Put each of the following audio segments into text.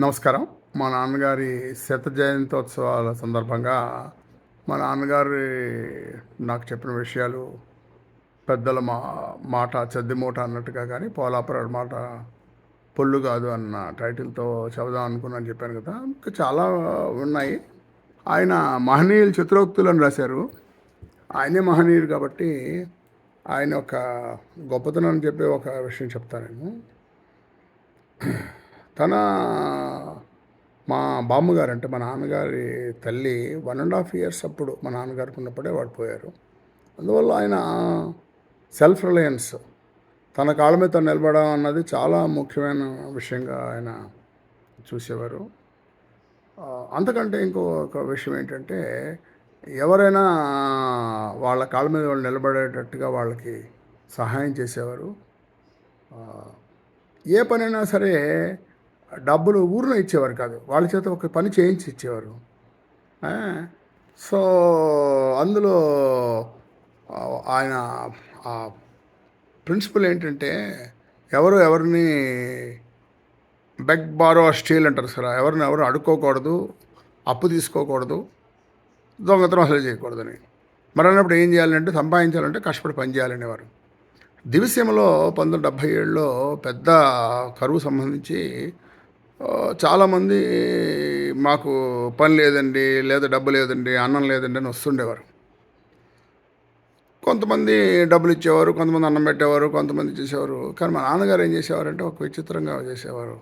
నమస్కారం. మా నాన్నగారి శత జయంతోత్సవాల సందర్భంగా మా నాన్నగారి నాకు చెప్పిన విషయాలు పెద్దల మా మాట చెద్దిమూట అన్నట్టుగా కానీ పోలాపురాడు మాట పొల్లు కాదు అన్న టైటిల్తో చెబుదాం అనుకున్నాను చెప్పాను కదా. ఇంకా చాలా ఉన్నాయి. ఆయన మహనీయులు చిత్రోక్తులను రాశారు. ఆయనే మహనీయుడు కాబట్టి ఆయన ఒక గొప్పతనం అని చెప్పి ఒక విషయం చెప్తాను నేను. తన మా బామ్మగారు అంటే మా నాన్నగారి తల్లి వన్ అండ్ హాఫ్ ఇయర్స్ అప్పుడు మా నాన్నగారికి ఉన్నప్పుడే వాడు పోయారు. అందువల్ల ఆయన సెల్ఫ్ రిలయన్స్. తన కాళ్ళ మీద తను నిలబడడం అన్నది చాలా ముఖ్యమైన విషయంగా ఆయన చూసేవారు. అంతకంటే ఇంకొక విషయం ఏంటంటే ఎవరైనా వాళ్ళ కాళ్ళ మీద వాళ్ళు నిలబడేటట్టుగా వాళ్ళకి సహాయం చేసేవారు. ఏ పనైనా సరే డబ్బులు ఊరిలో ఇచ్చేవారు కాదు. వాళ్ళ చేత ఒక పని చేయించి ఇచ్చేవారు. సో అందులో ఆయన ఆ ప్రిన్సిపల్ ఏంటంటే ఎవరు ఎవరిని బెగ్ బారో స్టీల్ అంటారు సార్. ఎవరిని ఎవరు అడుక్కోకూడదు అప్పు తీసుకోకూడదు దొంగతనం అసలు చేయకూడదని. మరి అన్నప్పుడు ఏం చేయాలంటే సంపాదించాలంటే కష్టపడి పని చేయాలనేవారు. దివిసీమలో పంతొమ్మిది డెబ్భై ఏడులో పెద్ద కరువు సంబంధించి చాలామంది మాకు పని లేదండి లేదా డబ్బు లేదండి అన్నం లేదండి అని వస్తుండేవారు. కొంతమంది డబ్బులు ఇచ్చేవారు కొంతమంది అన్నం పెట్టేవారు కొంతమంది చేసేవారు. కానీ మా నాన్నగారు ఏం చేసేవారంటే ఒక విచిత్రంగా చేసేవారు.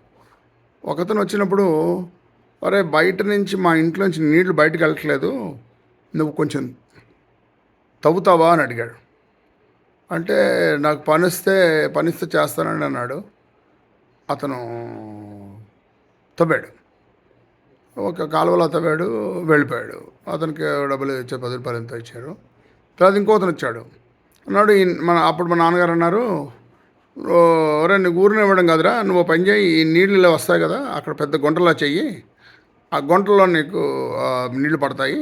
ఒకతను వచ్చినప్పుడు అరే బయట నుంచి మా ఇంట్లో నుంచి నీళ్ళు బయటకు వెళ్ళట్లేదు నువ్వు కొంచెం తవ్వుతావా? అని అడిగాడు. అంటే నాకు పనిస్తే పనిస్తే చేస్తానండి అన్నాడు. అతను తవ్వాడు. ఒక కాలువలో తవ్వాడు వెళ్ళిపోయాడు. అతనికి డబ్బులు ఇచ్చే పది రూపాయలు ఎంతో ఇచ్చారు. తర్వాత ఇంకోతను వచ్చాడు. అన్నాడు మన అప్పుడు మా నాన్నగారు అన్నారు ఒరే నీకు ఊరిని ఇవ్వడం కదరా నువ్వు పని చేయి ఈ నీళ్ళు ఇలా వస్తాయి కదా అక్కడ పెద్ద గుంటలా చెయ్యి ఆ గుంటలో నీకు నీళ్ళు పడతాయి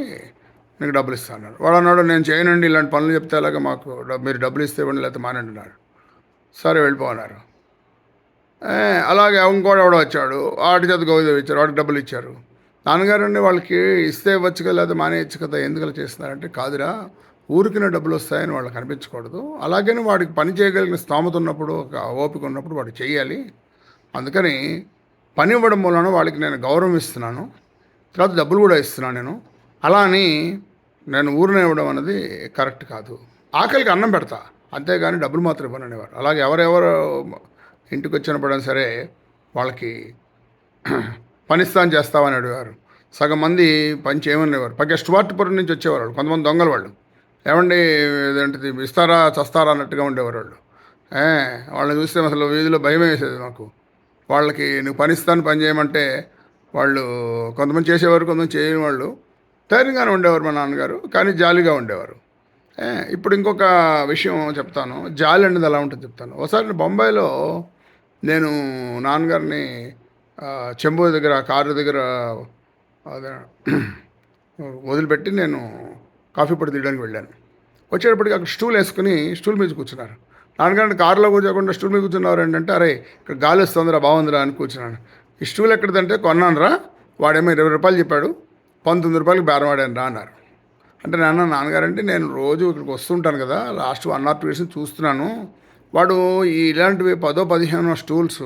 నీకు డబ్బులు ఇస్తాను అన్నాడు. వాడు అన్నాడు నేను చేయనండి ఇలాంటి పనులు చెప్తే అలాగా మాకు మీరు డబ్బులు ఇస్తే ఇవ్వండి లేకపోతే మానండి అన్నాడు. సరే వెళ్ళిపోన్నారు అలాగే ఇంకోటి ఎవడో వచ్చాడు. వాడి చేత గౌరవం ఇచ్చారు వాడికి డబ్బులు ఇచ్చారు. నాన్నగారండి వాళ్ళకి ఇస్తే ఇవ్వచ్చు కదా లేదా మానేయచ్చు కదా ఎందుకు చేస్తున్నారంటే కాదురా ఊరికిన డబ్బులు వస్తాయని వాళ్ళకి అనిపించకూడదు. అలాగని వాడికి పని చేయగలిగిన స్తోమత ఉన్నప్పుడు ఒక ఓపిక ఉన్నప్పుడు వాడు చేయాలి. అందుకని పని ఇవ్వడం వలన వాళ్ళకి నేను గౌరవం ఇస్తున్నాను. తర్వాత డబ్బులు కూడా ఇస్తున్నాను నేను. అలా అని నేను ఊరిని ఇవ్వడం అనేది కరెక్ట్ కాదు. ఆకలికి అన్నం పెడతా. అంతేగాని డబ్బులు మాత్రం ఇవ్వను అనేవారు అలాగే ఎవరెవరు ఇంటికి వచ్చినప్పుడు సరే వాళ్ళకి పనిస్తాను చేస్తామని అడిగారు. సగం మంది పని చేయమనేవారు పక్క స్టువార్ట్పురం నుంచి వచ్చేవారు వాళ్ళు. కొంతమంది దొంగలు వాళ్ళు. ఏమండి ఏంటిది ఇస్తారా చస్తారా అన్నట్టుగా ఉండేవారు వాళ్ళు. ఏ, వాళ్ళని చూస్తే అసలు వీధిలో భయం వేసేది మాకు. వాళ్ళకి నువ్వు పనిస్తాను పని చేయమంటే వాళ్ళు కొంతమంది చేసేవారు కొంతమంది చేయని వాళ్ళు. ధైర్యంగానే ఉండేవారు మా నాన్నగారు కానీ జాలిగా ఉండేవారు. ఇప్పుడు ఇంకొక విషయం చెప్తాను. జాలి అనేది ఎలా ఉంటుంది చెప్తాను. ఒకసారి బొంబాయిలో నేను నాన్నగారిని చెంబూరు దగ్గర కారు దగ్గర అదే వదిలిపెట్టి నేను కాఫీ పొడి తీయడానికి వెళ్ళాను. వచ్చేటప్పటికి అక్కడ స్టూల్ వేసుకుని స్టూల్ మీద కూర్చున్నారు. నాన్నగారిని కారులో కూర్చోకుండా స్టూల్ మీద కూర్చున్నారు ఏంటంటే అరే ఇక్కడ గాలి వస్తుందిరా బాగుందిరా అని కూర్చున్నాను. ఈ స్టూల్ ఎక్కడిదంటే కొన్నానురా వాడేమో ఇరవై రూపాయలు చెప్పాడు పంతొమ్మిది రూపాయలకి బేరం వాడాను రా అన్నారు. అంటే నాన్న నాన్నగారంటే నేను రోజు ఇక్కడికి వస్తుంటాను కదా last one or two years చూస్తున్నాను. వాడు ఈ ఇలాంటివి పదో పదిహేను స్టూల్స్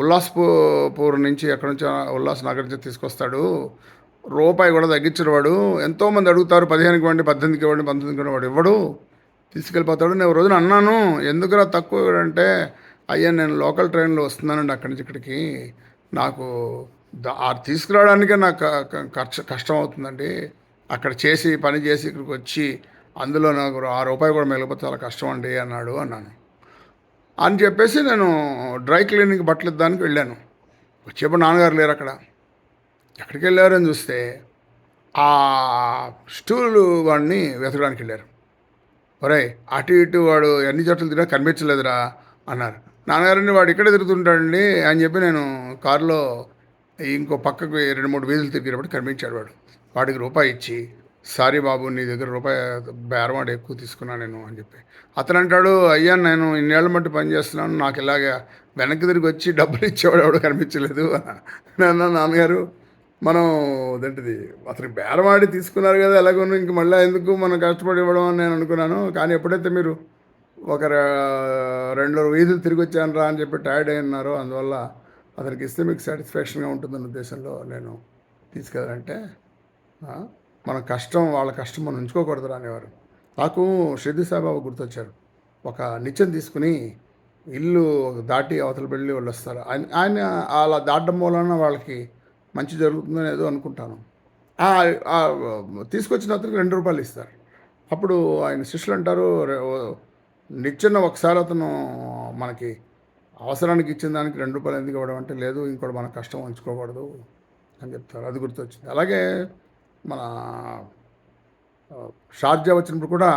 ఉల్లాస్పూర్ నుంచి ఎక్కడి నుంచో ఉల్లాస్ నగర్ నుంచి తీసుకొస్తాడు. రూపాయి కూడా తగ్గించడు వాడు. ఎంతోమంది అడుగుతారు పదిహేనుకి ఇవ్వండి పద్దెనిమిదికి ఇవ్వండి పంతొమ్మిదికి ఇవ్వండి వాడు ఇవ్వడు. తీసుకెళ్ళిపోతాడు. నేను రోజున అన్నాను ఎందుకురా తక్కువ అంటే అయ్యా నేను లోకల్ ట్రైన్లో వస్తున్నానండి అక్కడి నుంచి ఇక్కడికి. నాకు ఆ తీసుకురావడానికే నాకు ఖర్చు కష్టం అవుతుందండి. అక్కడ చేసి పని చేసి ఇక్కడికి వచ్చి అందులో నాకు ఆ రూపాయి కూడా మిగిలిపోతే చాలా కష్టం అండి అన్నాడు అన్నాను. అని చెప్పేసి నేను డ్రై క్లీనింగ్ బట్టలు ఇద్దానికి వెళ్ళాను. వచ్చేప్పుడు నాన్నగారు లేరు అక్కడ. ఎక్కడికి వెళ్ళారని చూస్తే ఆ స్టూల్ వాడిని వెతకడానికి వెళ్ళారు. ఒరే అటు ఇటు వాడు ఎన్ని చోట్ల తిరిగినా కనిపించలేదురా అన్నారు. నాన్నగారిని వాడు ఇక్కడే తిరుగుతుంటాడండి అని చెప్పి నేను కారులో ఇంకో పక్కకు రెండు మూడు వీధులు తిరిగినప్పుడు కనిపించాడు వాడు. వాడికి రూపాయి ఇచ్చి సారీ బాబు నీ దగ్గర రూపాయి బేరవాడు ఎక్కువ తీసుకున్నా నేను అని చెప్పి. అతను అంటాడు అయ్యా నేను ఇన్నేళ్ళ మట్టి పని చేస్తున్నాను నాకు ఇలాగ వెనక్కి తిరిగి వచ్చి డబ్బులు ఇచ్చేవాడు ఎవడో కనిపించలేదు. నాన్న నాన్నగారు మనం అదేంటిది అతనికి బేరమాడి తీసుకున్నారు కదా ఎలాగో ఇంక మళ్ళీ ఎందుకు మనం కష్టపడి ఇవ్వడం అని నేను అనుకున్నాను. కానీ ఎప్పుడైతే మీరు ఒక రెండు వీధులు తిరిగి వచ్చాను రా అని చెప్పి టైర్డ్ అయినారో అందువల్ల అతనికి ఇస్తే మీకు సాటిస్ఫాక్షన్గా ఉంటుందన్న ఉద్దేశంలో నేను తీసుకెళ్ళాలంటే మన కష్టం వాళ్ళ కష్టం మనం ఉంచుకోకూడదు అనేవారు. నాకు షిర్ది సాయిబాబా గుర్తొచ్చారు. ఒక నిత్యం తీసుకుని ఇల్లు దాటి అవతల వెళ్ళి వాళ్ళు వస్తారు. ఆయన ఆయన అలా దాటడం మూలన వాళ్ళకి మంచి జరుగుతుందని ఏదో అనుకుంటాను. తీసుకొచ్చిన అతనికి రెండు రూపాయలు ఇస్తారు. అప్పుడు ఆయన శిష్యులు అంటారు "రే- ఒకసారి అతను మనకి అవసరానికి ఇచ్చిన దానికి రెండు రూపాయలు ఎందుకు ఇవ్వడం అంటే లేదు ఇంకోటి మన కష్టం ఉంచుకోకూడదు అని చెప్తారు. అది గుర్తొచ్చింది. అలాగే మన షార్జా వచ్చినప్పుడు కూడా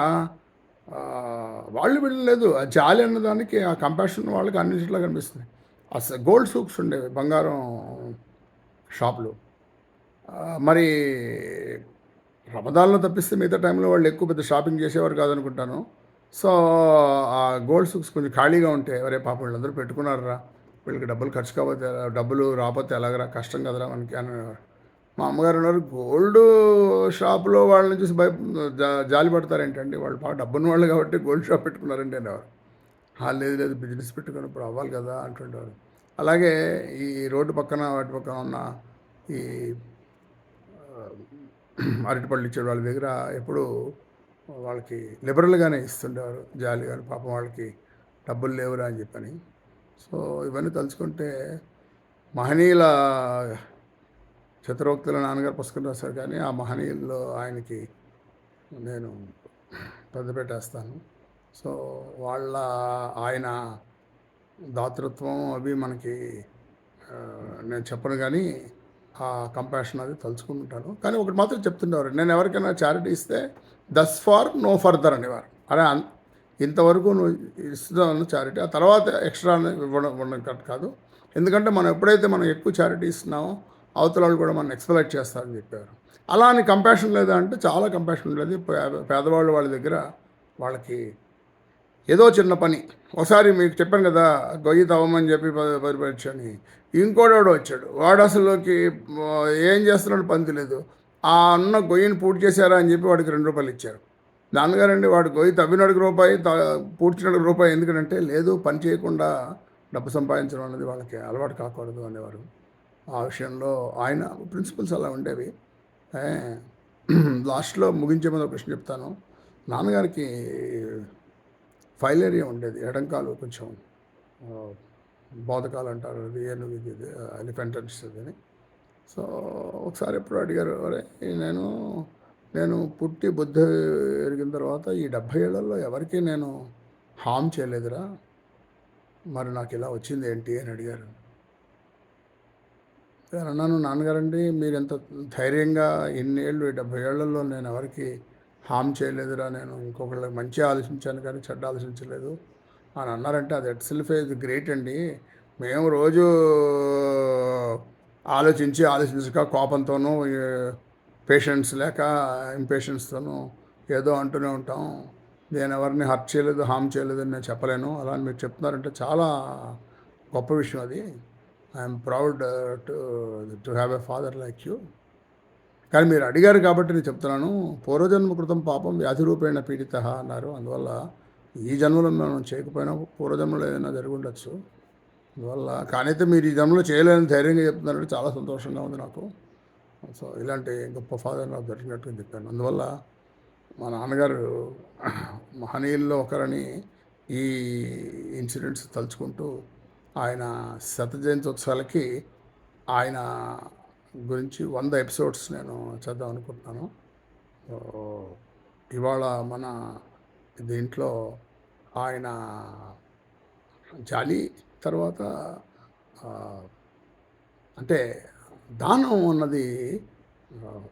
వాళ్ళు వెళ్ళలేదు ఆ జాలి అన్నదానికి ఆ కంపాషన్ వాళ్ళకి అన్నింటిలో కనిపిస్తుంది. అసలు గోల్డ్ సూక్స్ ఉండేవి బంగారం షాపులు. మరి రమదాన్లో తప్పిస్తే మిగతా టైంలో వాళ్ళు ఎక్కువ పెద్ద షాపింగ్ చేసేవారు కాదనుకుంటాను. సో ఆ గోల్డ్ సూక్స్ కొంచెం ఖాళీగా ఉంటే ఎవరే పాప వీళ్ళందరూ పెట్టుకున్నారా వీళ్ళకి డబ్బులు ఖర్చు కాకపోతే డబ్బులు రాకపోతే ఎలాగరా? కష్టం కదరా మనకి అని మా అమ్మగారు ఉన్నారు. గోల్డ్ షాప్లో వాళ్ళని చూసి భయ జా- జాలి పడతారేంటండి? వాళ్ళు బాగా డబ్బున్న వాళ్ళు కాబట్టి గోల్డ్ షాప్ పెట్టుకున్నారండి అనేవారు. లేదు లేదు బిజినెస్ పెట్టుకుని ఇప్పుడు అవ్వాలి కదా అంటుండేవారు. అలాగే ఈ రోడ్డు పక్కన వాటి పక్కన ఉన్న ఈ అరటిపళ్ళు ఇచ్చే వాళ్ళ దగ్గర ఎప్పుడు వాళ్ళకి లిబరల్గానే ఇస్తుండేవారు. జాలి కానీ పాపం వాళ్ళకి డబ్బులు లేవురా అని చెప్పని. సో ఇవన్నీ తలుచుకుంటే మహనీయుల చతురోక్తుల నాన్నగారు పుస్తకం రాశారు కానీ ఆ మహనీయుల్లో ఆయనకి నేను పెద్ద పెట్టేస్తాను. సో వాళ్ళ ఆయన దాతృత్వం అవి మనకి నేను చెప్పను కానీ ఆ కంపాషన్ అది తలుచుకుంటాను కానీ ఒకటి మాత్రం చెప్తుండేవారు నేను ఎవరికైనా చారిటీ ఇస్తే దస్ ఫార్ నో ఫర్దర్ అనేవారు. అరే ఇంతవరకు నువ్వు ఇస్తున్నాను చారిటీ ఆ తర్వాత ఎక్స్ట్రా ఇవ్వడం ఇవ్వడం కరెక్ట్ కాదు. ఎందుకంటే మనం ఎప్పుడైతే మనం ఎక్కువ చారిటీ ఇస్తున్నామో అవతల వాళ్ళు కూడా మనం ఎక్స్పెక్ట్ చేస్తారని చెప్పారు. అలా అని కంపాషన్ లేదా అంటే చాలా కంపాషన్ ఉండేది. పేదవాళ్ళు వాళ్ళ దగ్గర వాళ్ళకి ఏదో చిన్న పని. ఒకసారి మీకు చెప్పాను కదా గొయ్యి తవ్వమని చెప్పి పరిపరిచని ఇంకోడోడు వచ్చాడు. వాడు అసలుకి ఏం చేస్తున్నాడు పని తెలియదు ఆ అన్న గొయ్యిని పూర్తి చేశారా అని చెప్పి వాడికి రెండు రూపాయలు ఇచ్చారు. నాన్నగారండి వాడు గొయ్యి తవ్వినడికి రూపాయి త పూడ్చినడికి రూపాయి ఎందుకంటే లేదు పని చేయకుండా డబ్బు సంపాదించడం అనేది వాళ్ళకి అలవాటు కాకూడదు అనేవారు. ఆ విషయంలో ఆయన ప్రిన్సిపల్స్ అలా ఉండేవి. లాస్ట్లో ముగించే ముందు ఒక ప్రశ్న చెప్తాను. నాన్నగారికి ఫైలేరియా ఉండేది ఎడంకాలు కొంచెం బోధకాలు అంటారు అది ఏనుగు ఇది ఎలిఫెంట్ అని సో ఒకసారి ఎప్పుడు అడిగారు అరే నేను నేను పుట్టి బుద్ధి ఎరిగిన తర్వాత ఈ డెబ్భై ఏళ్ళల్లో ఎవరికి నేను హామ్ చేయలేదురా? మరి నాకు ఇలా వచ్చింది ఏంటి? అని అడిగారు. నేను అన్నాను నాన్నగారండి మీరు ఎంత ధైర్యంగా ఇన్ని ఏళ్ళు డెబ్భై ఏళ్ళలో నేను ఎవరికి హామ్ చేయలేదురా నేను ఇంకొకళ్ళకి మంచి ఆలోచించాను కానీ చెడ్డ ఆలోచించలేదు. అని అన్నారంటే అది ఎట్ సెల్ఫ్ ఇది గ్రేట్ అండి. మేము రోజు ఆలోచించి ఆలోచించక కోపంతోనూ పేషెంట్స్ లేక ఇంపేషెంట్స్తోనూ ఏదో అంటూనే ఉంటాం. నేను ఎవరిని హర్ట్ చేయలేదు హామ్ చేయలేదు అని నేను చెప్పలేను. అలా అని మీరు చెప్తున్నారంటే చాలా గొప్ప విషయం అది. I'm proud to to have a father like you కానీ మీరు అడిగారు కాబట్టి నేను చెప్తున్నాను పూర్వజన్మ కృతం పాపం వ్యాధి రూపేణ పీడిత అన్నారు. అందువల్ల ఈ జన్మలో మనం చేయకపోయినా పూర్వజన్మలో ఏదైనా జరిగి ఉండొచ్చు. అందువల్ల కానైతే మీరు ఈ జన్మలో చేయలేని ధైర్యంగా చెప్తున్నారంటే చాలా సంతోషంగా ఉంది నాకు. సో ఇలాంటి గొప్ప ఫాదర్ నాకు దొరికినట్టుగా చెప్పాను. అందువల్ల మా నాన్నగారు మహనీయుల్లో ఒకరని ఈ ఇన్సిడెంట్స్ తలుచుకుంటూ ఆయన శత జయంతి ఉత్సవాలకి ఆయన గురించి వంద ఎపిసోడ్స్ నేను చేద్దాం అనుకుంటున్నాను. ఇవాళ మన దీంట్లో ఆయన జాలి తర్వాత అంటే దానం అన్నది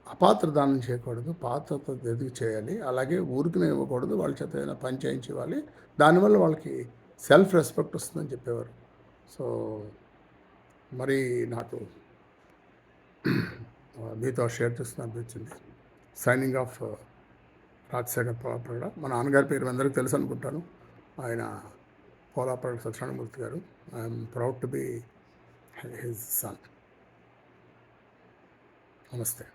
అపాత్ర దానం చేయకూడదు పాత్రతో ఎదుగు చేయాలి అలాగే ఊరికినే ఇవ్వకూడదు వాళ్ళ చేత ఏదైనా పని చేయించి ఇవ్వాలి దానివల్ల వాళ్ళకి సెల్ఫ్ రెస్పెక్ట్ వస్తుందని చెప్పేవారు. సో మరి నాకు మీతో షేర్ చేస్తున్న అనిపించింది. సైనింగ్ ఆఫ్ రాజశేఖర్ పోలాపరగడ మా నాన్నగారి పేరు అందరికీ తెలుసు అనుకుంటాను. ఆయన Polapalli Satyanarayanamurthy garu. I'm proud to be his son నమస్తే.